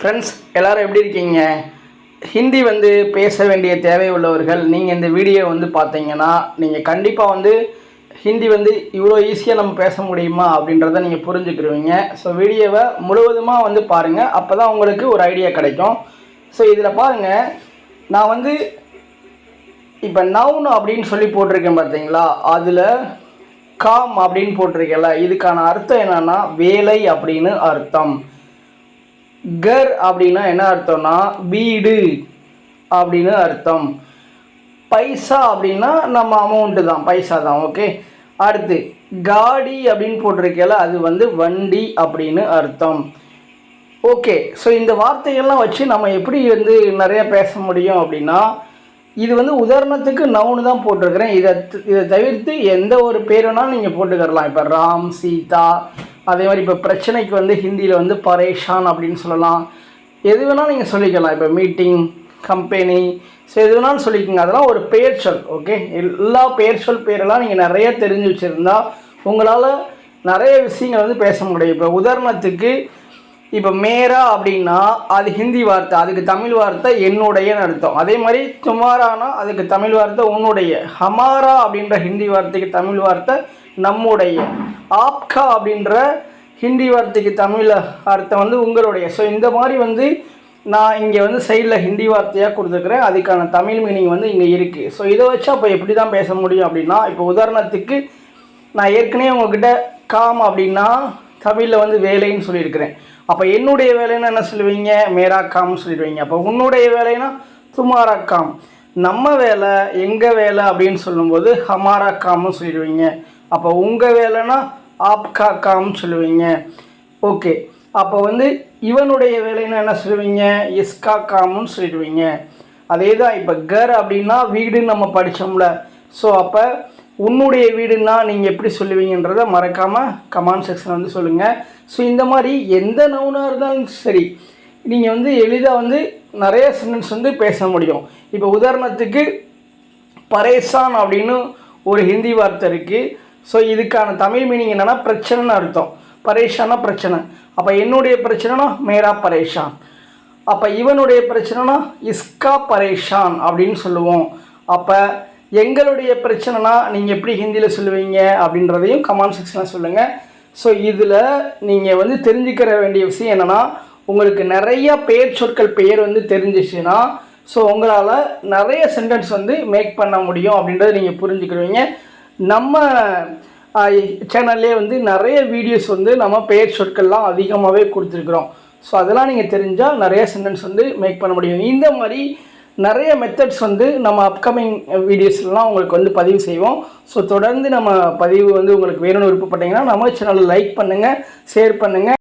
Friends எல்லோரும் எப்படி இருக்கீங்க? ஹிந்தி வந்து பேச வேண்டிய தேவை உள்ளவர்கள் நீங்கள் இந்த வீடியோ வந்து பார்த்தீங்கன்னா நீங்கள் கண்டிப்பாக வந்து ஹிந்தி வந்து இவ்வளோ ஈஸியாக நம்ம பேச முடியுமா அப்படின்றத நீங்கள் புரிஞ்சுக்கிருவீங்க. ஸோ வீடியோவை முழுவதுமாக வந்து பாருங்கள் அப்போ தான் உங்களுக்கு ஒரு ஐடியா கிடைக்கும். ஸோ இதில் பாருங்கள் நான் வந்து இப்போ நவுன் அப்படின்னு சொல்லி போட்டிருக்கேன் பார்த்தீங்களா? அதில் காம் அப்படின்னு போட்டிருக்கேன்ல. இதுக்கான அர்த்தம் என்னென்னா வேலை அப்படின்னு அர்த்தம். கர் அப்படின்னா என்ன அர்த்தம்னா வீடு அப்படின்னு அர்த்தம். பைசா அப்படின்னா நம்ம அமௌண்ட்டு தான் பைசா தான் ஓகே அடுத்து காடி அப்படின்னு போட்டிருக்கல அது வந்து வண்டி அப்படின்னு அர்த்தம். ஓகே ஸோ இந்த வார்த்தைகள்லாம் வச்சு நம்ம எப்படி வந்து நிறைய பேச முடியும் அப்படின்னா இது வந்து உதாரணத்துக்கு நவுனு தான் போட்டிருக்கிறேன். இதை இதை தவிர்த்து எந்த ஒரு பேர் வேணாலும் நீங்கள் போட்டுக்கிறலாம். இப்போ ராம் சீதா அதே மாதிரி இப்போ பிரச்சனைக்கு வந்து ஹிந்தியில் வந்து பரேஷான் அப்படின்னு சொல்லலாம். எது வேணாலும் நீங்கள் சொல்லிக்கலாம். இப்போ மீட்டிங் கம்பெனி ஸோ எது வேணாலும் சொல்லிக்கோங்க. அதெல்லாம் ஒரு பெயர் சொல் ஓகே எல்லா பெயர் சொல் பேரெல்லாம் நீங்கள் நிறைய தெரிஞ்சு வச்சுருந்தா உங்களால் நிறைய விஷயங்கள் வந்து பேச முடியும். இப்போ உதாரணத்துக்கு இப்போ மேரா அப்படின்னா அது ஹிந்தி வார்த்தை அதுக்கு தமிழ் வார்த்தை என்னுடையன்னு அர்த்தம். அதே மாதிரி துமாரானா அதுக்கு தமிழ் வார்த்தை உன்னுடைய. ஹமாரா அப்படின்ற ஹிந்தி வார்த்தைக்கு தமிழ் வார்த்தை நம்முடைய. ஆப்கா அப்படின்ற ஹிந்தி வார்த்தைக்கு தமிழ் அர்த்தம் வந்து உங்களுடைய. ஸோ இந்த மாதிரி வந்து நான் இங்கே வந்து சைடில் ஹிந்தி வார்த்தையாக கொடுத்துருக்குறேன். அதுக்கான தமிழ் மீனிங் வந்து இங்கே இருக்குது ஸோ இதை வச்சு அப்போ எப்படி தான் பேச முடியும் அப்படின்னா இப்போ உதாரணத்துக்கு நான் ஏற்கனவே உங்ககிட்ட காம் அப்படின்னா தமிழில் வந்து வேலைன்னு சொல்லியிருக்கிறேன். அப்போ என்னுடைய வேலைன்னா என்ன சொல்லுவீங்க? மேரா காம்னு சொல்லிடுவீங்க. அப்போ உன்னுடைய வேலைன்னா துமாரா காம். நம்ம வேலை எங்கள் வேலை அப்படின்னு சொல்லும்போது ஹமாரா காம்னு சொல்லிடுவீங்க. அப்போ உங்கள் வேலைனா ஆப்கா காம்னு சொல்லுவீங்க. ஓகே. அப்போ வந்து இவனுடைய வேலைன்னா என்ன சொல்லுவீங்க? இஸ்கா காம்னு சொல்லிடுவீங்க. அதே தான் இப்போ கர் அப்படின்னா வீடுன்னு நம்ம படித்தோம்ல ஸோ அப்போ உன்னுடைய வீடுன்னா நீங்கள் எப்படி சொல்லுவீங்கன்றத மறக்காமல் கமெண்ட் செக்ஷன் வந்து சொல்லுங்கள் ஸோ இந்த மாதிரி எந்த நவுனாக இருந்தாலும் சரி நீங்கள் வந்து எளிதாக வந்து நிறைய சென்டென்ஸ் வந்து பேச முடியும். இப்போ உதாரணத்துக்கு பரேசான் அப்படின்னு ஒரு ஹிந்தி வார்த்தை இருக்குது ஸோ இதுக்கான தமிழ் மீனிங் என்னென்னா பிரச்சனைன்னு அர்த்தம். பரேஷானா பிரச்சனை. அப்போ என்னுடைய பிரச்சனைனா மேரா பரேஷான். அப்போ இவனுடைய பிரச்சனைனா இஸ்கா பரேஷான் அப்படின்னு சொல்லுவோம். அப்போ எங்களுடைய பிரச்சனைனா நீங்கள் எப்படி ஹிந்தியில் சொல்லுவீங்க அப்படின்றதையும் கமெண்ட் செக்ஷனில் சொல்லுங்கள் ஸோ இதில் நீங்கள் வந்து தெரிஞ்சுக்கிற வேண்டிய விஷயம் என்னென்னா உங்களுக்கு நிறைய பெயர் சொற்கள் பெயர் வந்து தெரிஞ்சிச்சுன்னா ஸோ உங்களால் நிறைய சென்டென்ஸ் வந்து மேக் பண்ண முடியும் அப்படின்றத நீங்கள் புரிஞ்சுக்கிடுவீங்க. நம்ம சேனல்லே வந்து நிறைய வீடியோஸ் வந்து நம்ம பெயர் சொற்கள்லாம் அதிகமாகவே கொடுத்துருக்குறோம். ஸோ அதெல்லாம் நீங்கள் தெரிஞ்சால் நிறைய சென்டென்ஸ் வந்து மேக் பண்ண முடியும். இந்த மாதிரி நிறைய மெத்தட்ஸ் வந்து நம்ம அப்கமிங் வீடியோஸ்லாம் உங்களுக்கு வந்து பதிவு செய்வோம். ஸோ தொடர்ந்து நம்ம பதிவு வந்து உங்களுக்கு வேணும்னு விருப்பப்பட்டீங்கன்னா நம்ம சேனலை லைக் பண்ணுங்கள் ஷேர் பண்ணுங்கள்